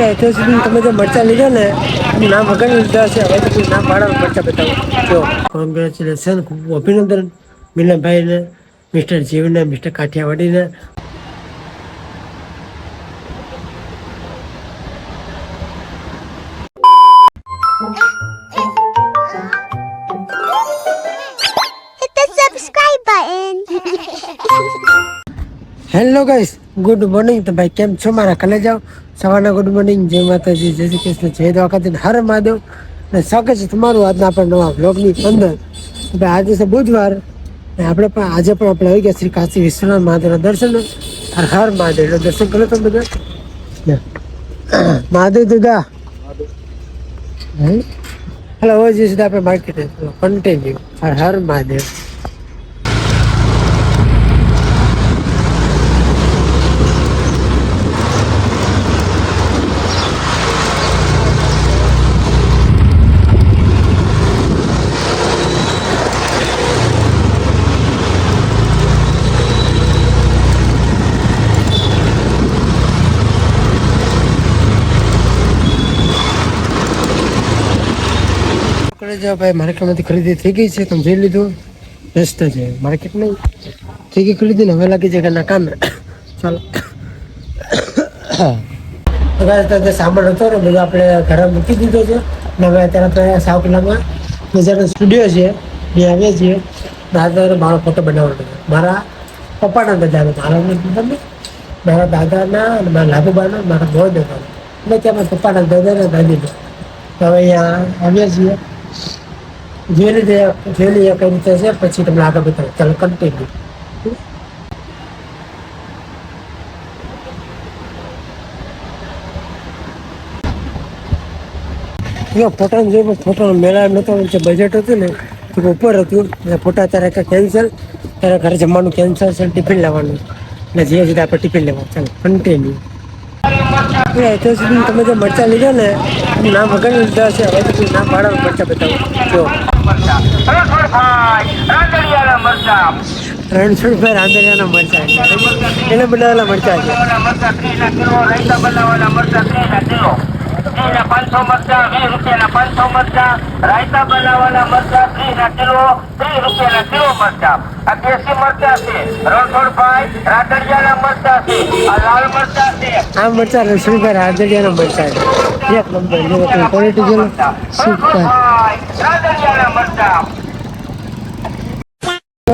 એ અત્યાર સુધી તમે જે મરચા લીધા ને નામ વગર લીધા છે હવે તો નામ વાળા મરચા બતાવો. જો કોંગ્રેચ્યુલેશન ખૂબ અભિનંદન. મિલનભાઈને મિસ્ટર જીવને mister કાઠિયાવાડીને. Hello guys good morning. તો ભાઈ, કેમ છો? મારા કલે જાઓ સવારના ગુડ મોર્નિંગ. જય માતાજી, જય શ્રી કૃષ્ણ, જય દ્વારકાધીશ. હર મહાદેવ. અને સ્વાગત છે તમારું આજના આપણા નવા બ્લોગની અંદર. ભાઈ, આજે છે બુધવાર. ને આપણે પણ, આજે પણ આપણે આવી ગયા શ્રી કાશી વિશ્વનાથ મહાદેવના દર્શન. હર હર મહાદેવના દર્શન કરો તમે બધા. મહાદેવ દાદા. હેલો, હવે સીધા આપણે માર્કેટ કન્ટિન્યુ હર હર મહાદેવ. જાઓ ભાઈ માર્કેટમાંથી ખરીદી થઈ ગઈ છે તમે જોઈ લીધું. બેસ્ટ છે. માર્કેટ નહીં. થઈ ગઈ ખરીદી ને હવે લાગી છે ઘરના કામ. ચાલો. guys, સામાન હતો ને બધું આપણે ઘરે મૂકી દીધો છે. ને હવે અત્યારે આપણે સાવકલામાં બજારનો સ્ટુડિયો છે. ત્યાં આવીએ છીએ. દાદા મારો ફોટો બનાવવાનો મારા પપ્પાના બધાનો. મારા નથી મારા દાદાના અને મારા લાભુબાના મારા બહુ દાદાના અને ત્યાં મારા પપ્પાના દાદાના દાદીનો. હવે અહીંયા આવ્યા છીએ. જોઈ રીતે જોઈ લઈએ કઈ રીતે છે, પછી તમને આગળ બતાવો. ચાલો કન્ટિન્યુ જો ફોટા જોઈ ફોટા મેળા નતો જે બજેટ હતું ને તો ઉપર હતું. ફોટા ત્યારે કે કેન્સલ ત્યારે ઘરે જમવાનું કેન્સલ છે ટિફિન લેવાનું. ને જે સીધા આપણે ટિફિન લેવા ચાલો કન્ટિન્યુ અત્યાર સુધી તમે જે મરચા લીધા ને નામ વગર લીધા છે, હવે નામ વાળા મરચા બતાવો. જો. રણછોડભાઈ રાંધણિયાના મરચા. એને બનાવેલા મરચા છે. પાંચસો મરચા વીસ રૂપિયાના પાંચસો મરચા. રાયતા બનાવવાના મરચા ત્રીસના કિલો ત્રીસ રૂપિયાના કિલો મરચા. આ દેશી મરચા છે. રણછોડભાઈ રાંદડિયાના મરચા છે. આ લાલ મરચા છે. આ મરચા રણછોડભાઈ રાંધણિયાના મરચા છે. એક નંબર જો ક્વોલિટી જોઈ સુપર રાંદડિયાના મરચા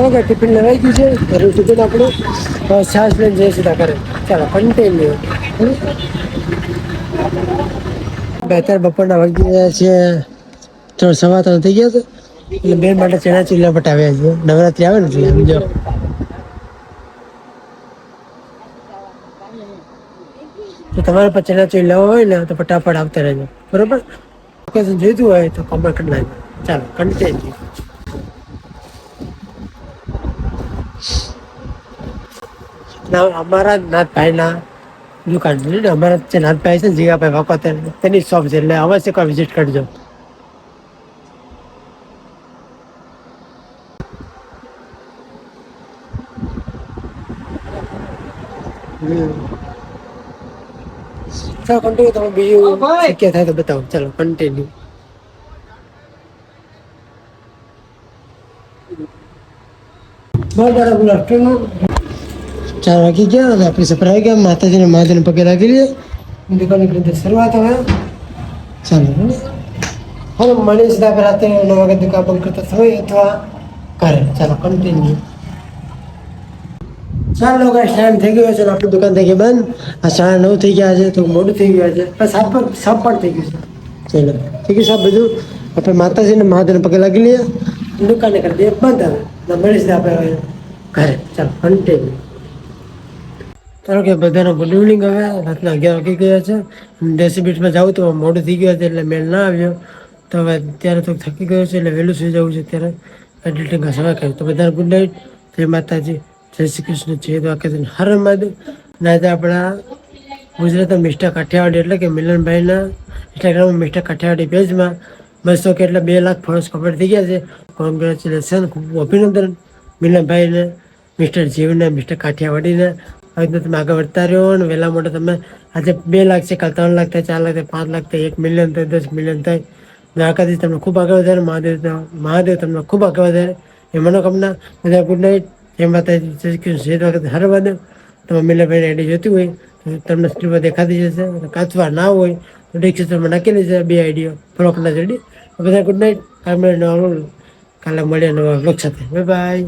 ઓકે ટિફિન લેવાઈ ગયું છે. ઘરે સુધી આપણું છાશ લઈને જઈએ સીધા કરે ચાલો કન્ટિન્યુ અત્યારે બપોરના વાગી ગયા છે. ત્રણ સવા ત્રણ થઈ ગયા છે. એટલે બેન માટે ચણા ચીલા પટાવ્યા છે. નવરાત્રી આવે ને તો તમારે પણ ચણા ચોરી લેવા હોય ને ફટાફટ આવતા રહેજો. બરોબર? જોઈતું હોય તો કમેન્ટ કરી ચાલો ના અમારા નાથભાઈના દુકાન છે અમારા જે નાથભાઈ છે જીગાભાઈ વાકોતર તેની શોપ છે એટલે અવશ્ય કોઈ વિઝિટ કરજો. ચાલો કન્ટિન્યુ તમે બીજું શક્ય થાય તો બતાવો. ચાલો કન્ટિન્યુ બરાબર ગુડ આફ્ટરનૂન. ચાર વાગી ગયા અને આપણે આવી ગયા. માતાજીને મહાદેવને પગે લાગી લઈએ દુકાનની ખરીદી શરૂઆત હવે. ચાલો. હવે સીધા આપણે રાતે નવ વાગે દુકાન બંધ કરતા હોય અથવા ઘરે. ચાલો કન્ટિન્યુ ચાલો ગાઈસ ટાઈમ થઈ ગયો છે. આપણી દુકાન થઈ ગઈ બંધ. આ સાડા નવ થઈ ગયા છે તો મોડું થઈ ગયું છે. પણ સાત પણ સાત પણ થઈ ગયું છે. ચાલો. થઈ ગયું સાહેબ બધું? આપણે માતાજીને મહાદેવને પગે લાગી લઈએ દુકાને કરી દઈએ, બંધ હવે. તો મળી સીધા આપણે હવે ઘરે. ચાલો કન્ટિન્યુ ધારો કે બધાનો ગુડ ઇવનિંગ હવે રાતના અગિયાર વાગી ગયા છે. દેશી જાઉં તો મોડું થઈ ગયું છે એટલે મેળ ના આવ્યો. તો હવે અત્યારે તો થકી ગયો છે એટલે વહેલું સુઈ જવું છે અત્યારે. એડિટિંગ સવાય કર્યું. તો બધાને ગુડ નાઇટ જય માતાજી. જય શ્રી કૃષ્ણ. જય દ્વારકાધીશ. હર મહાદેવ ના આપણા ગુજરાતના મિસ્ટર કાઠિયાવાડી એટલે કે મિલનભાઈના ઇન્સ્ટાગ્રામમાં મિસ્ટર કાઠિયાવાડી પેજમાં બસો કે એટલે બે લાખ ફોલોઅર્સ કમ્પ્લીટ થઈ ગયા છે. કોંગ્રેચ્યુલેશન ખૂબ અભિનંદન. મિલનભાઈને, મિસ્ટર જીવને, મિસ્ટર કાઠિયાવાડીને. આવી રીતે તમે આગળ વધતા રહ્યો અને વહેલા માટે તમે આજે બે લાખ છે, કાલ ત્રણ લાખ થાય, ચાર લાખ થાય, પાંચ લાખ થાય, એક મિલિયન થાય, દસ મિલિયન થાય. દ્વારકાથી તમને ખૂબ આગળ વધારે, મહાદેવ મહાદેવ તમને ખૂબ આગળ વધારે. એ મનોકામના બધા ગુડ નાઇટ. જય માતાજી જય કૃષ્ણ. જય દ્વારકા હર મહાદેવ. તમે મિલનભાઈને આઈડી જોતી હોય તમને સ્ક્રીનમાં દેખાતી જશે કાચવા ના હોય, તો ડિસ્ક્રિપ્શનમાં નાખેલી છે બે આઈડીઓ ફ્રોકના આઈડી બધા ગુડ નાઇટ. મળીએ નવા કાલે મળીએ નવા બ્લોગ સાથે. બાય